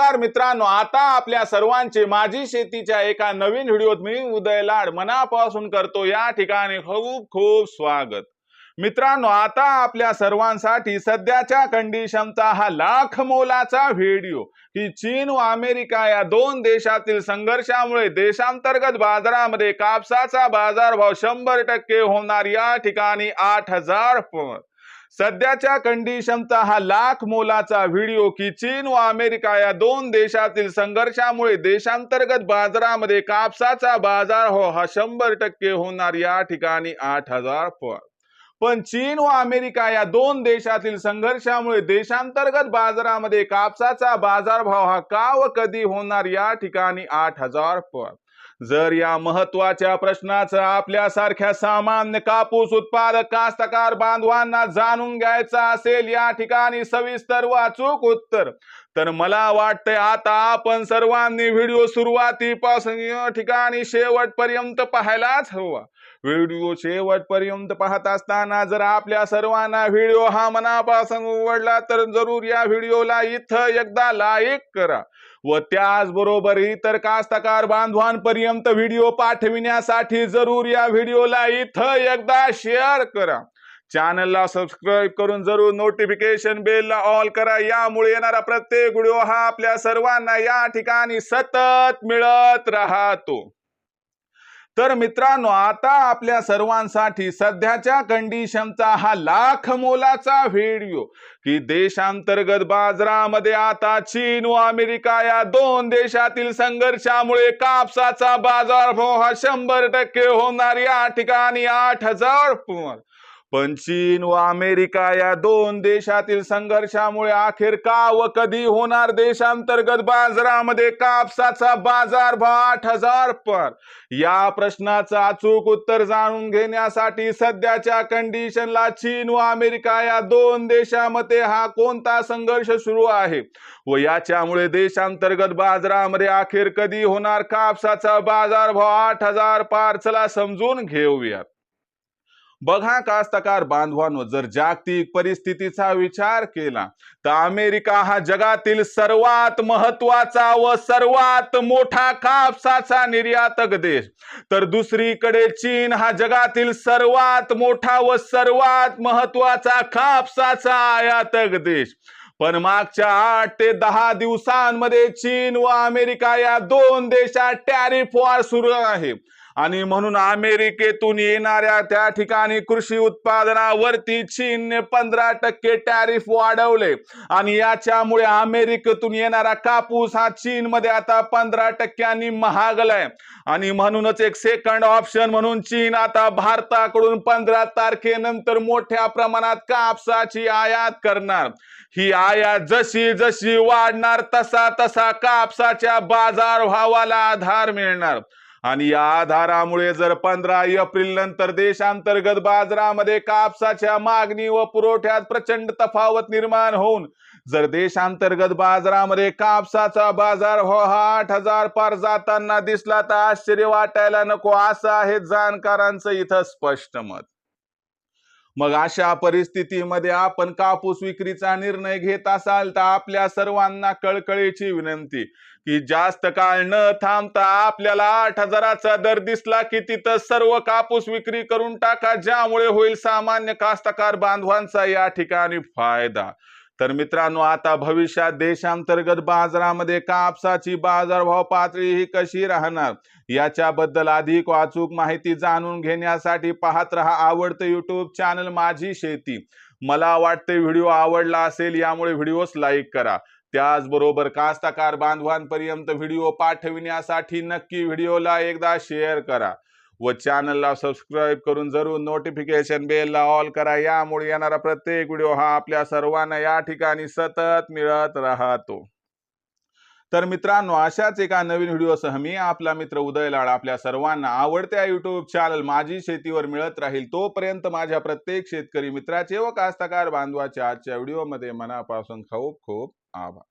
नमस्कार मित्रांनो आता आपल्या सर्वांचे माझी शेतीच्या एका नवीन व्हिडिओत मी उदय लाड मनापासून करतो या ठिकाणी खूप खूप स्वागत. मित्रांनो आता आपल्या सर्वांसाठी सध्याच्या कंडिशनचा हा लाख मोलाचा व्हिडिओ की चीन व अमेरिका या दोन देशातील संघर्षामुळे देशांतर्गत बाजारामध्ये कापसाचा बाजारभाव शंभर टक्के होणार या ठिकाणी आठ हजार सध्याच्या कंडिशनचा हा लाख मोलाचा व्हिडिओ की चीन व अमेरिका या दोन देशातील संघर्षामुळे देशांतर्गत बाजारामध्ये कापसाचा बाजार हो हा शंभर टक्के होणार या ठिकाणी आठ हजार पण चीन व अमेरिका या दोन देशातील संघर्षामुळे देशांतर्गत बाजारामध्ये कापसाचा बाजारभाव हा का व कधी होणार या ठिकाणी आठ हजार जर या महत्त्वाच्या प्रश्नाचं आपल्यासारख्या सामान्य कापूस उत्पादक कास्तकार बांधवांना जाणून घ्यायचा असेल या ठिकाणी सविस्तर वाचूक उत्तर. तर मला वाटतंय आता आपण सर्वांनी व्हिडिओ सुरुवातीपासून या ठिकाणी शेवटपर्यंत पाहायलाच हवा. व्हिडिओ शेवटपर्यंत पाहत असताना जर आपल्या सर्वांना व्हिडिओ हा मनापासून उघडला तर जरूर या व्हिडिओला इथं एकदा लाईक करा. व त्याचबरोबर इतर कास्तकार बांधवांपर्यंत व्हिडिओ पाठविण्यासाठी जरूर या व्हिडिओला इथं एकदा शेअर करा. चॅनलला सबस्क्राईब करून जरूर नोटिफिकेशन बेलला ऑल करा. यामुळे येणारा प्रत्येक व्हिडिओ हा आपल्या सर्वांना या ठिकाणी सतत मिळत राहतो. तर मित्रांनो आता आपल्या सर्वांसाठी सध्याच्या कंडिशनचा हा लाख मोलाचा व्हिडिओ की देशांतर्गत बाजारामध्ये आता चीन व अमेरिका या दोन देशातील संघर्षामुळे कापसाचा बाजारभाव हा शंभर टक्के होणार. या ठिकाणी आठ हजार पण चीन व अमेरिका या दोन देशातील संघर्षामुळे अखेर का व कधी होणार देशांतर्गत बाजारामध्ये कापसाचा बाजार भाव आठ हजार पर? या प्रश्नाचं अचूक उत्तर जाणून घेण्यासाठी सध्याच्या कंडिशनला चीन व अमेरिका या दोन देशामध्ये हा कोणता संघर्ष सुरू आहे? व याच्यामुळे देशांतर्गत बाजारामध्ये अखेर कधी होणार कापसाचा बाजार भाव आठ हजार पार? चला समजून घेऊयात. बघा कास्तकार बांधवांनो जर जागतिक परिस्थितीचा विचार केला तर अमेरिका हा जगातील सर्वात महत्त्वाचा व सर्वात मोठा कापसाचा निर्यातक देश. तर दुसरीकडे चीन हा जगातील सर्वात मोठा व सर्वात महत्त्वाचा कापसाचा आयातक देश. पण मागच्या आठ ते दहा दिवसांमध्ये चीन व अमेरिका या दोन देशात टॅरिफ वॉर सुरू आहे. आणि म्हणून अमेरिकेतून येणाऱ्या त्या ठिकाणी कृषी उत्पादनावरती चीनने पंधरा टक्के टॅरिफ वाढवले. आणि याच्यामुळे अमेरिकेतून येणारा कापूस हा चीनमध्ये आता पंधरा टक्क्यांनी महागलाय. आणि म्हणूनच एक सेकंड ऑप्शन म्हणून चीन आता भारताकडून पंधरा तारखेनंतर मोठ्या प्रमाणात कापसाची आयात करणार. ही आयात जशी जशी वाढणार तसा तसा कापसाच्या बाजार भावाला आधार मिळणार. आणि या आधारामुळे जर पंधरा एप्रिल नंतर देशांतर्गत बाजारामध्ये कापसाच्या मागणी व पुरवठ्यात प्रचंड तफावत निर्माण होऊन जर देशांतर्गत बाजारामध्ये कापसाचा बाजार हो हा आठ हजार पार जाताना दिसला तर आश्चर्य वाटायला नको. असं आहे जाणकारांचं इथं स्पष्ट मत. मग अशा परिस्थितीमध्ये आपण कापूस विक्रीचा निर्णय घेत असाल तर आपल्या सर्वांना कळकळीची विनंती की जास्त काळ न थांबता आपल्याला आठ हजाराचा दर दिसला की तिथं सर्व कापूस विक्री करून टाका ज्यामुळे होईल सामान्य कास्तकार बांधवांचा या ठिकाणी फायदा. तर मित्रांनो आता भविष्यात देशांतर्गत बाजारामध्ये कापसाची बाजारभाव पातळी ही कशी राहणार? याच्याबद्दल अधिक वाचूक माहिती जाणून घेण्यासाठी पाहत रहा आवडतं युट्यूब चॅनल माझी शेती. मला वाटते व्हिडिओ आवडला असेल यामुळे व्हिडिओस लाईक करा. त्याचबरोबर कास्तकार बांधवांपर्यंत व्हिडिओ पाठविण्यासाठी नक्की व्हिडिओला एकदा शेअर करा. व चॅनलला सबस्क्राईब करून जरूर नोटिफिकेशन बेलला ऑल करा. यामुळे येणारा प्रत्येक व्हिडिओ हा आपल्या सर्वांना या ठिकाणी सतत मिळत राहतो. तर मित्रांनो अशाच एका नवीन व्हिडिओसह मी आपला मित्र उदय लाड आपल्या सर्वांना आवडत्या युट्यूब चॅनल माझी शेतीवर मिळत राहील तोपर्यंत माझ्या प्रत्येक शेतकरी मित्राचे व कास्तकार बांधवाच्या आजच्या व्हिडिओमध्ये मनापासून खूप खूप आभार.